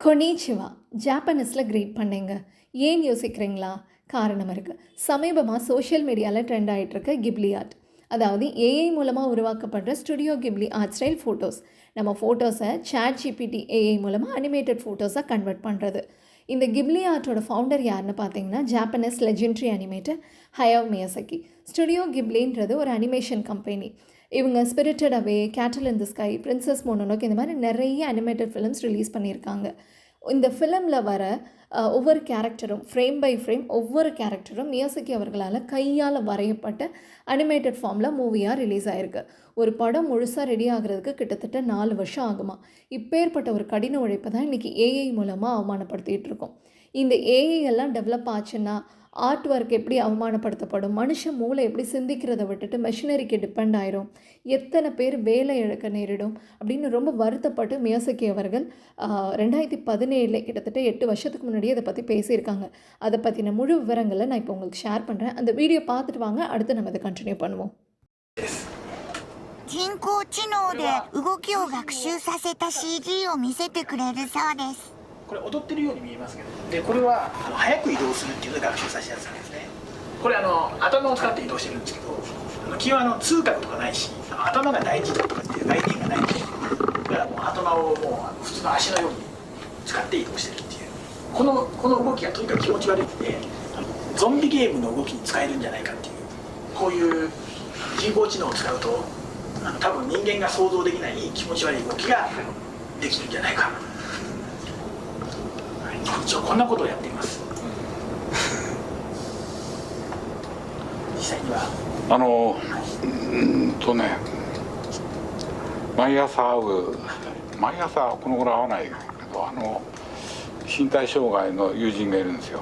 கொனிச்சிவா ஜாப்பனீஸில் greet பண்ணீங்க. ஏன் யோசிக்கிறீங்களா? காரணம் இருக்குது சமீபமாக சோஷியல் மீடியாவில் ட்ரெண்ட் ஆகிட்டுருக்க கிப்லி ஆர்ட். அதாவது ஏஐ மூலமாக உருவாக்கப்படுற studio Ghibli art style photos. நம்ம ஃபோட்டோஸை சேட் ஜிபிடி ஏஐ மூலமாக அனிமேட்டட் ஃபோட்டோஸாக கன்வெர்ட் பண்ணுறது இந்த கிப்லி ஆர்ட்டோட ஃபவுண்டர் யாருன்னு பார்த்தீங்கன்னா Japanese legendary animator Hayao Miyazaki studio கிப்லின்றது ஒரு அனிமேஷன் கம்பெனி இவங்க spirited away castle in the sky princess மோனோனோக் இந்த மாதிரி நிறைய அனிமேட்டட் ஃபிலிம்ஸ் ரிலீஸ் பண்ணியிருக்காங்க. இந்த ஃபிலிமில் வர ஒவ்வொரு கேரக்டரும் ஃப்ரேம் பை ஃப்ரேம் ஒவ்வொரு கேரக்டரும் மியாசக்கி அவர்களால் கையால் வரையப்பட்ட அனிமேட்டட் ஃபார்மில் மூவியாக ரிலீஸ் ஆயிருக்கு. ஒரு படம் முழுசாக ரெடி ஆகிறதுக்கு கிட்டத்தட்ட நாலு வருஷம் ஆகுமா. இப்பேற்பட்ட ஒரு கடின உழைப்பை தான் இன்றைக்கி ஏஐ மூலமாக அவமானப்படுத்திகிட்டு இருக்கோம். இந்த ஏஐ எல்லாம் டெவலப் ஆச்சுன்னா ஆர்ட் ஒர்க் எப்படி அவமானப்படுத்தப்படும் மனுஷ மூளை எப்படி சிந்திக்கிறதை விட்டுட்டு மெஷினரிக்கு டிபெண்ட் ஆயிரும் எத்தனை பேர் வேலை இழக்க நேரிடும் அப்படின்னு ரொம்ப வருத்தப்பட்டு மியாசக்கி அவர்கள் ஆஹ், ரெண்டாயிரத்தி பதினேழில் கிட்டத்தட்ட எட்டு வருஷத்துக்கு முன்னாடியே இதை பற்றி பேசியிருக்காங்க அதை பற்றின முழு விவரங்களை நான் இப்போ உங்களுக்கு ஷேர் பண்ணுறேன் அந்த வீடியோ பார்த்துட்டு வாங்க அடுத்து நம்ம இதை கண்டினியூ பண்ணுவோம் 人工知能で動きを学習させた CG を見せてくれるそうです これ踊ってるように見えますけどでこれはあの早く移動するっていうので学習させたやつなんですね。これあの頭を使って移動してるんですけどあの基本あの痛覚とかないし頭が大事だとかっていう概念がないのでだからもう頭をもうあの普通の足のように使って移動してるっていう。このこの動きがとにかく気持ち悪いんでゾンビゲームの動きに使えるんじゃないかっていうこういう人工知能を使うとあの多分人間が想像できない気持ち悪い動きができるんじゃないかこんなことをやっています。実際には。あのうーんとね毎朝会う毎朝この頃会わないけどあの身体障害の友人がいるんですよ。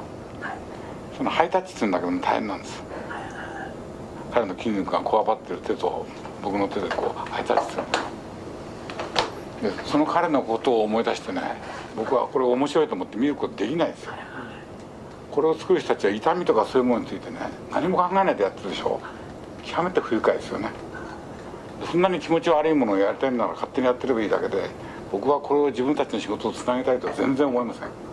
そのハイタッチするんだけども大変なんです。彼の筋肉がこわばってる手と僕の手でこうハイタッチするででその彼のことを思い出してね僕はこれ面白いと思って見ることできないですよ。これを作る人たちは痛みとかそういうものについてね何も考えないでやってるでしょ。極めて不愉快ですよね。そんなに気持ち悪いものをやりたいなら勝手にやってればいいだけで僕はこれを自分たちの仕事をつなげたいとは全然思いません。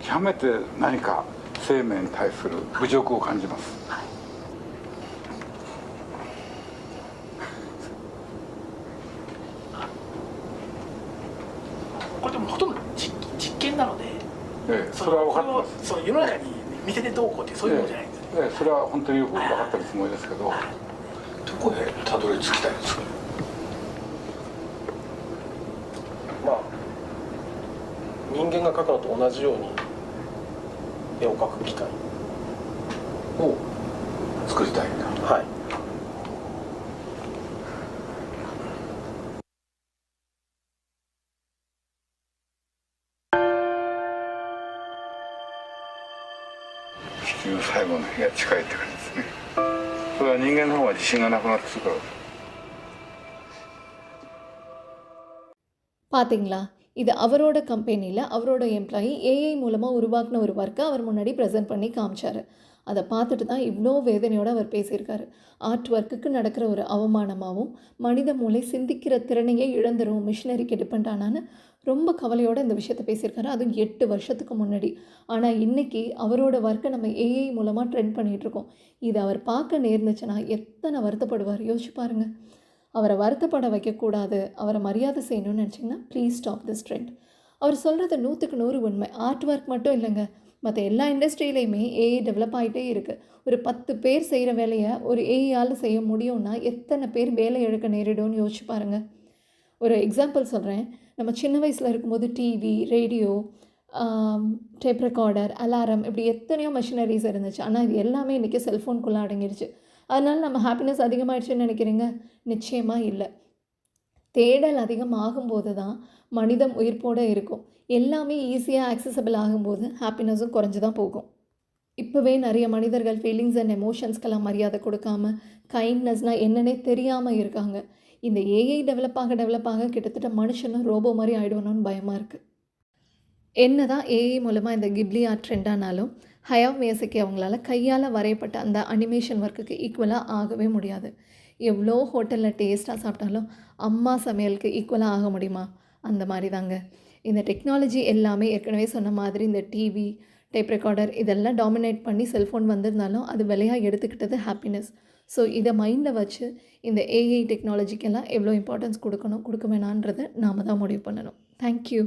極めて何か生命に対する侮辱を感じますこれでもほとんど実実験なのでええそれは分かってそう世の中に見せてどうこうっていうそういうものじゃないんですね、ええええそれは本当によく分かってるつもりですけど。どこへ？たどり着きたいんですか？まあ人間が描くのと同じように絵を描く機械を作りたいんだ。はい地球最後の日が近いって感じですねそれは人間の方が自信がなくなってくるから பார்த்தீங்களா இது அவரோட கம்பெனியில் அவரோட எம்ப்ளாயி ஏஐ மூலமாக உருவாக்கின ஒரு ஒர்க்கை அவர் முன்னாடி ப்ரெசென்ட் பண்ணி காமிச்சார். அதை பார்த்துட்டு தான் இவ்வளோ வேதனையோடு அவர் பேசியிருக்காரு. ஆர்ட் ஒர்க்குக்கு நடக்கிற ஒரு அவமானமாகவும் மனித மூளை சிந்திக்கிற திறனையே இழந்துரும் மிஷினரிக்கு டிபெண்ட் ஆனான்னு ரொம்ப கவலையோடு இந்த விஷயத்தை பேசியிருக்காரு. அதுவும் எட்டு வருஷத்துக்கு முன்னாடி. ஆனால் இன்றைக்கி அவரோட ஒர்க்கை நம்ம ஏஐ மூலமாக ட்ரெண்ட் பண்ணிகிட்ருக்கோம் இது அவர் பார்க்க நேர்ந்துச்சுன்னா எத்தனை வருத்தப்படுவார்? யோசிச்சு பாருங்கள் அவரை வருத்தப்பட வைக்கக்கூடாது அவரை மரியாதை செய்யணும்னு நினச்சிங்கன்னா ப்ளீஸ் ஸ்டாப் திஸ் ட்ரெண்ட் அவர் சொல்கிறது நூற்றுக்கு நூறு உண்மை. ஆர்ட் ஒர்க் மட்டும் இல்லைங்க. மற்ற எல்லா இண்டஸ்ட்ரியிலையுமே ஏஐ டெவலப் ஆகிட்டே இருக்குது ஒரு பத்து பேர் செய்கிற வேலையை ஒரு ஏஐயால் செய்ய முடியும்னா எத்தனை பேர் வேலை இழக்க நேரிடும்னு யோசிச்சு பாருங்கள் ஒரு எக்ஸாம்பிள் சொல்கிறேன் நம்ம சின்ன வயசில் இருக்கும்போது TV radio tape recorder alarm இப்படி எத்தனையோ மிஷினரிஸ் இருந்துச்சு. ஆனால் இது எல்லாமே இன்றைக்கி செல்ஃபோனுக்குள்ளே அடங்கிடுச்சு அதனால் நம்ம ஹாப்பினஸ் அதிகமாகிடுச்சுன்னு நினைக்கிறீங்க? நிச்சயமாக இல்லை. தேடல் அதிகமாகும்போது தான் மனிதம் உயிர்ப்போடு இருக்கும். எல்லாமே ஈஸியாக ஆக்சசபிள் ஆகும்போது ஹாப்பினஸும் குறைஞ்சு தான் போகும். இப்போவே நிறைய மனிதர்கள் ஃபீலிங்ஸ் அண்ட் எமோஷன்ஸ்க்கெல்லாம் மரியாதை கொடுக்காம கைண்ட்னஸ்னால் என்னன்னே தெரியாமல் இருக்காங்க. இந்த ஏஐ டெவலப் ஆக டெவலப் ஆக கிட்டத்தட்ட மனுஷனும் ரோபோ மாதிரி ஆகிடுவணும்னு பயமாக இருக்குது என்ன தான் ஏஐ மூலமாக இந்த கிப்லி ஆர்ட் ட்ரெண்டானாலும் ஹயா மியசக்கி அவங்களால கையால் வரையப்பட்ட அந்த அனிமேஷன் ஒர்க்குக்கு ஈக்குவலாக ஆகவே முடியாது. எவ்வளோ ஹோட்டலில் டேஸ்ட்டாக சாப்பிட்டாலும் அம்மா சமையலுக்கு ஈக்குவலாக ஆக முடியுமா? அந்த மாதிரி தாங்க இந்த டெக்னாலஜி எல்லாமே ஏற்கனவே சொன்ன மாதிரி இந்த டிவி டேப் ரெக்கார்டர் இதெல்லாம் டாமினேட் பண்ணி செல்ஃபோன் வந்திருந்தாலும் அது விலையாக எடுத்துக்கிட்டது ஹாப்பினஸ் ஸோ இதை மைண்டில் வச்சு இந்த ஏஐ டெக்னாலஜிக்கெல்லாம் எவ்வளோ இம்பார்ட்டன்ஸ் கொடுக்கணும் கொடுக்க வேணான்றதை நாம தான் முடிவு பண்ணணும். தேங்க்யூ